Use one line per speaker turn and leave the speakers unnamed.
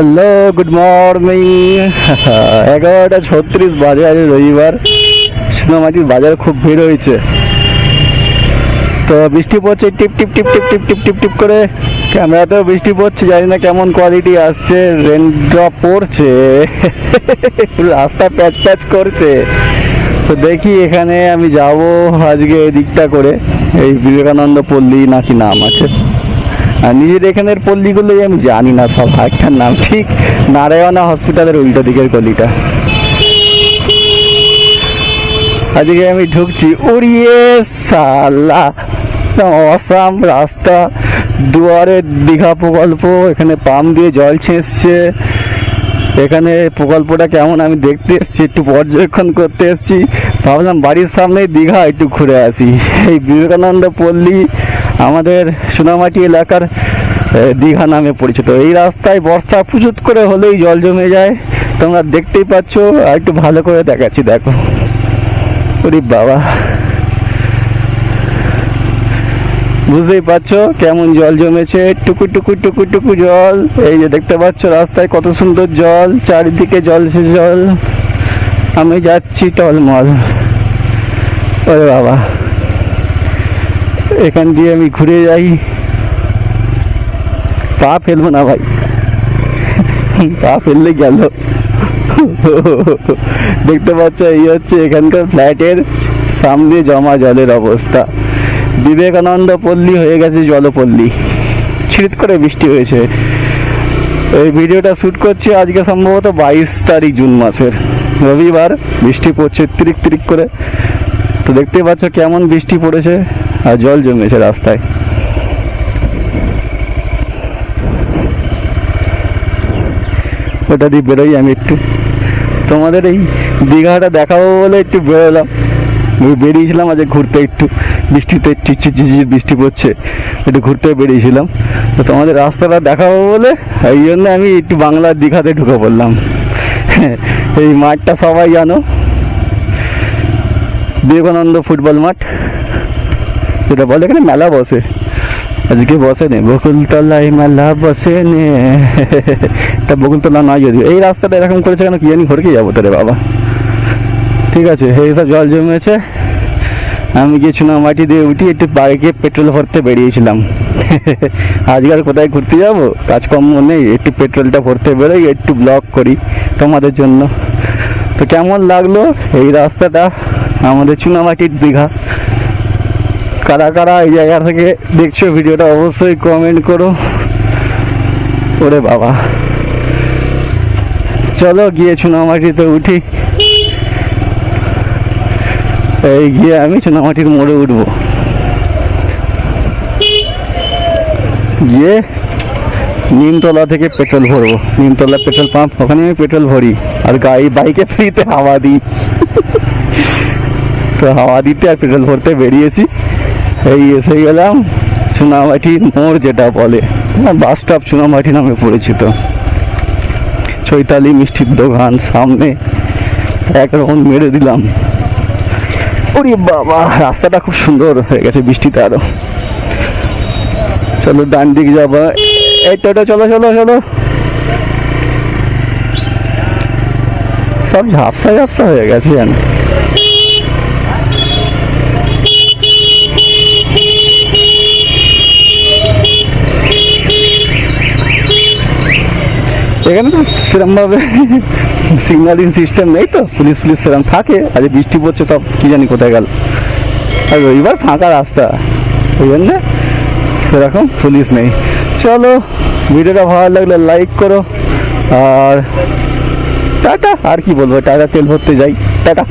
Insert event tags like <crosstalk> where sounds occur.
Hello, good morning. <laughs> এগারোটা ছত্রিশ বাজে আজ রবিবার। সোনামাটির বাজার খুব ভিড় হয়েছে। তো বৃষ্টি পড়ছে, টিপ টিপ টিপ টিপ টিপ টিপ টিপ টিপ করে। ক্যামেরাতেও বৃষ্টি পড়ছে, জানি না কেমন কোয়ালিটি আসছে। রেন ড্রপ পড়ছে। <laughs> রাস্তা প্যাচ প্যাচ করছে। তো দেখি এখানে আমি যাব আজকে এই দিকটা করে। এই বিবেকানন্দ পল্লী নাকি নাম আছে। আর নিজের এখানের পল্লীগুলোই আমি জানি না সব একটার নাম। ঠিক নারায়ণা হসপিটালের উল্টো দিকের গলিটা। আজকে আমি ঢুকছি উড়িয়ে সালা। অসাম রাস্তা, দুয়ারে দীঘা প্রকল্প, এখানে পাম দিয়ে জল ছেঁচছে। এখানে প্রকল্পটা কেমন আমি দেখতে এসেছি, একটু পর্যবেক্ষণ করতে এসেছি। ভাবলাম বাড়ির সামনেই দীঘা, একটু ঘুরে আসি। এই বিবেকানন্দ পল্লী আমাদের সোনামাটি এলাকার দীঘা নামে পরিচিত। এই রাস্তায় বর্ষা প্রচুর করে হলেই জল জমে যায়। তোমরা দেখতেই পাচ্ছ, আর একটু ভালো করে দেখাচ্ছি, দেখো। ওরে বাবা। বুঝতেই পারছ কেমন জল জমেছে, টুকু টুকু টুকু টুকু জল। এই যে দেখতে পাচ্ছ রাস্তায় কত সুন্দর জল, চারিদিকে জল সে জল। আমি যাচ্ছি টলমল। ওরে বাবা। এখান দিয়ে আমি ঘুরে যাই। পা ফেলব না ভাই। পা ফেললে গেল। দেখতে পাচ্ছ, এই হচ্ছে এখানকার ফ্ল্যাটের সামনে জমা জলের অবস্থা। বিবেকানন্দ পল্লী হয়ে গেছে জলপল্লী। ছিট করে বৃষ্টি হয়েছে। এই ভিডিওটা শ্যুট করছি আজকে সম্ভবত বাইশ তারিখ জুন মাসের। রবিবার বৃষ্টি পড়ছে তিরিক তিরিক করে। তো দেখতে পাচ্ছ কেমন বৃষ্টি পড়েছে আর জল জমেছে রাস্তায়। ওটা দিয়ে বেরোই আমি একটু। তোমাদের এই দীঘাটা দেখাবো বলে একটু বেরোলাম। বেরিয়েছিলাম আজ ঘুরতে একটু। বৃষ্টিতে চিচির চিচির বৃষ্টি পড়ছে। একটু ঘুরতে বেরিয়েছিলাম। তো তোমাদের রাস্তাটা দেখাবো বলে এই জন্য আমি একটু বাংলার দীঘাতে ঢুকে পড়লাম। <laughs> এই মাঠটা সবাই জানো। বিবেকানন্দ ফুটবল মাঠ। যেটা বলে এখানে মেলা বসে। আজকে বসে নে, বকুলতলায় মেলা বসে নে। এটা বকুলতলা নয় যদিও। এই রাস্তাটা এরকম করেছে কেন কি জানি ঘরকে যাব তোরে বাবা। ঠিক আছে, এই সব জল জমেছে। আমি গিয়ে মাটি দিয়ে উঠি একটু বাইকে পেট্রোল ভরতে বেরিয়েছিলাম। আজকে আর কোথায় ঘুরতে যাব? কাজকর্ম নেই, একটু পেট্রোলটা ভরতে বেরোই, একটু ব্লক করি তোমাদের জন্য। তো কেমন লাগল এই রাস্তাটা? আমাদের চুনামাটির দীঘা। কারা কারা এই জায়গা থেকে দেখছ ভিডিওটা অবশ্যই কমেন্ট করো। ওরে বাবা। চলো গিয়ে চুনামাটিতে উঠি। এই গিয়ে আমি চুনামাটির মোড়ে উঠবো। গিয়ে নিমতলা থেকে পেট্রোল ভরবো। নিমতলা পেট্রোল পাম্প, ওখানে আমি পেট্রোল ভরি। আর গাড়ি, বাইকে ফ্রিতে হাওয়া দিই। তো হাওয়া দিতে আর পেট্রোল ভরতে বেরিয়েছি। এই এসে গেলাম চুনামাটি মোড় যেটা বলে। বাস স্টপ চুনামাটি নামে পরিচিত। চৈতালি মিষ্টির দোকান, সামনে এক রাউন্ড মেরে দিলাম। ওরে বাবা, রাস্তাটা খুব সুন্দর হয়ে গেছে বৃষ্টিতে আরও। চলো ডান দিক যাব। এই টোটো চলো চলো চলো। সব ঝাপসা ঝাপসা হয়ে গেছে জানো। এখানে তো সেরকমভাবে সিগন্যালিং সিস্টেম নেই তো। পুলিশ পুলিশ সেরকম থাকে। আজ বৃষ্টি পড়ছে সব, কি জানি কোথায় গেল। আর রবিবার ফাঁকা রাস্তা। ওই জন্য সেরকম পুলিশ নেই। চলো, ভিডিওটা ভালো লাগলে লাইক করো, আর টাটা, আর কি বলব, টাটা তেল ভরতে যাই, টাটা।